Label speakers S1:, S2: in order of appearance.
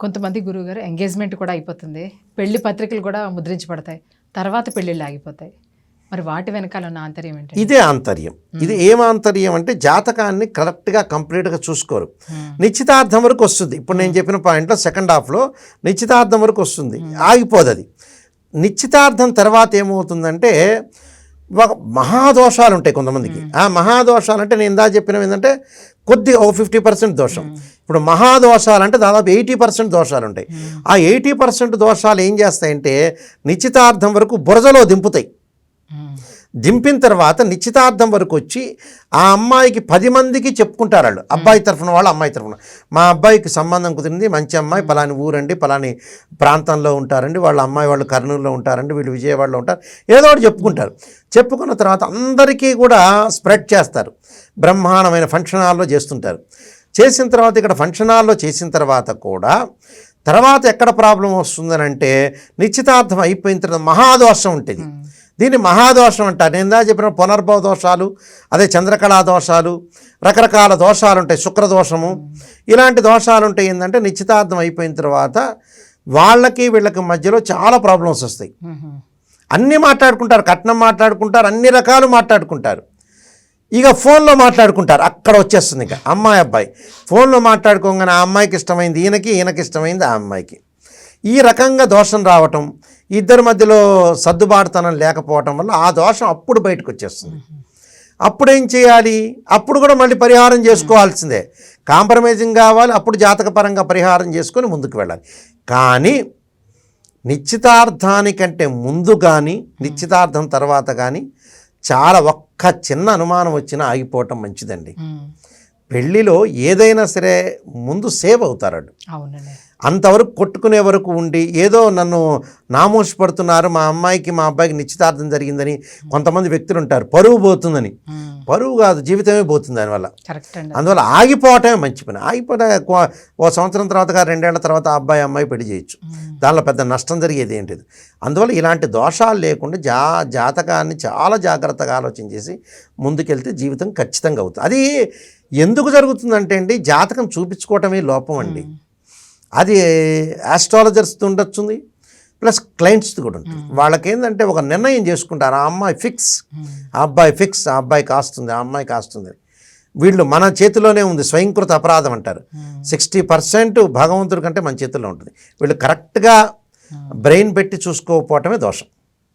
S1: కొంతమంది గురువుగారు ఎంగేజ్మెంట్ కూడా అయిపోతుంది. పెళ్ళి పత్రికలు కూడా ముద్రించబడతాయి. తర్వాత పెళ్ళిళ్ళు ఆగిపోతాయి. మరి వాటి వెనకాల ఉన్న ఆంతర్యం ఏంటి
S2: ఇదే ఆంతర్యం. ఇది ఏం ఆంతర్యం అంటే జాతకాన్ని కరెక్ట్గా కంప్లీట్గా చూసుకోరు. నిశ్చితార్థం వరకు వస్తుంది. ఇప్పుడు నేను చెప్పిన పాయింట్లో సెకండ్ హాఫ్లో నిశ్చితార్థం వరకు వస్తుంది. ఆగిపోదు అది నిశ్చితార్థం తర్వాత ఏమవుతుందంటే ఒక మహాదోషాలు ఉంటాయి కొంతమందికి ఆ మహాదోషాలు అంటే నేను ఇందా చెప్పినవి ఏంటంటే కొద్దిగా ఓ ఫిఫ్టీ పర్సెంట్ దోషం. ఇప్పుడు మహాదోషాలు అంటే దాదాపు ఎయిటీ పర్సెంట్ దోషాలు ఉంటాయి ఆ ఎయిటీ పర్సెంట్ దోషాలు ఏం చేస్తాయంటే నిశ్చితార్థం వరకు బురజలో దింపుతాయి. దింపిన తర్వాత నిశ్చితార్థం వరకు వచ్చి ఆ అమ్మాయికి పది మందికి చెప్పుకుంటారు వాళ్ళు అబ్బాయి తరఫున వాళ్ళు అమ్మాయి తరఫున. మా అబ్బాయికి సంబంధం కుదిరింది మంచి అమ్మాయి పలాని ఊరండి పలాని ప్రాంతంలో ఉంటారండి వాళ్ళ అమ్మాయి వాళ్ళు కర్నూలులో ఉంటారండి వీళ్ళు విజయవాడలో ఉంటారు ఏదో ఒకటి చెప్పుకుంటారు. చెప్పుకున్న తర్వాత అందరికీ కూడా స్ప్రెడ్ చేస్తారు. బ్రహ్మాండమైన ఫంక్షన్ హాల్లో చేస్తుంటారు. చేసిన తర్వాత ఇక్కడ ఫంక్షన్ హాల్లో చేసిన తర్వాత కూడా తర్వాత ఎక్కడ ప్రాబ్లం వస్తుందని అంటే నిశ్చితార్థం అయిపోయిన తర్వాత మహాదోషం ఉంటుంది. దీన్ని మహాదోషం అంటారు. నేను ఇందా చెప్పిన పునర్భవ దోషాలు అదే చంద్రకళా దోషాలు రకరకాల దోషాలు ఉంటాయి. శుక్రదోషము. ఇలాంటి దోషాలు ఉంటాయి ఏంటంటే నిశ్చితార్థం అయిపోయిన తర్వాత వాళ్ళకి వీళ్ళకి మధ్యలో చాలా ప్రాబ్లమ్స్ వస్తాయి. అన్నీ మాట్లాడుకుంటారు. కట్నం మాట్లాడుకుంటారు. అన్ని రకాలు మాట్లాడుకుంటారు. ఇక ఫోన్లో మాట్లాడుకుంటారు. అక్కడ వచ్చేస్తుంది ఇక. అమ్మాయి అబ్బాయి. ఫోన్లో మాట్లాడుకోగానే ఆ అమ్మాయికి ఇష్టమైంది ఈయనకి ఈయనకి ఇష్టమైంది ఆ అమ్మాయికి. ఈ రకంగా దోషం రావటం ఇద్దరి మధ్యలో సర్దుబాటుతనం లేకపోవటం వల్ల ఆ దోషం అప్పుడు బయటకు వచ్చేస్తుంది. అప్పుడు ఏం చేయాలి? అప్పుడు కూడా మళ్ళీ పరిహారం చేసుకోవాల్సిందే. కాంప్రమైజింగ్ కావాలి అప్పుడు జాతకపరంగా పరిహారం చేసుకొని ముందుకు వెళ్ళాలి. కానీ నిశ్చితార్థానికంటే ముందు కానీ నిశ్చితార్థం తర్వాత కానీ చాలా ఒక్క చిన్న అనుమానం వచ్చినా ఆగిపోవటం మంచిదండి.
S1: ఉమ్.
S2: పెళ్ళిలో ఏదైనా సరే ముందు సేవ్ అవుతారు వాళ్ళు.
S1: అవునండి.
S2: అంతవరకు కొట్టుకునే వరకు ఉండి ఏదో నన్ను నామోషి పడుతున్నారు మా అమ్మాయికి మా అబ్బాయికి నిశ్చితార్థం జరిగిందని కొంతమంది వ్యక్తులు ఉంటారు పరువు పోతుందని. పరువు కాదు జీవితమే పోతుంది దానివల్ల. అందువల్ల ఆగిపోవటమే మంచి పని. ఆగిపోతే ఓ సంవత్సరం తర్వాత రెండేళ్ళ తర్వాత అబ్బాయి అమ్మాయి పెళ్ళి చేయొచ్చు. దానిలో పెద్ద నష్టం జరిగేది ఏంటిది? అందువల్ల ఇలాంటి దోషాలు లేకుండా జా జాతకాన్ని చాలా జాగ్రత్తగా ఆలోచన చేసి ముందుకెళ్తే జీవితం ఖచ్చితంగా అవుతుంది. అది ఎందుకు జరుగుతుందంటే అండి జాతకం చూపించుకోవటమే లోపం అండి. అది ఆస్ట్రాలజర్స్ ఉండొచ్చుంది ప్లస్ క్లయింట్స్ కూడా ఉంటుంది. వాళ్ళకి ఏంటంటే ఒక నిర్ణయం చేసుకుంటారు ఆ అమ్మాయి ఫిక్స్ ఆ అబ్బాయి ఫిక్స్ ఆ అబ్బాయి కాస్తుంది ఆ అమ్మాయి కాస్తుంది వీళ్ళు మన చేతిలోనే ఉంది స్వయంకృత అపరాధం అంటారు. సిక్స్టీ పర్సెంట్ భగవంతుడి కంటే మన చేతిలో ఉంటుంది. వీళ్ళు కరెక్ట్గా బ్రెయిన్ పెట్టి చూసుకోకపోవటమే దోషం.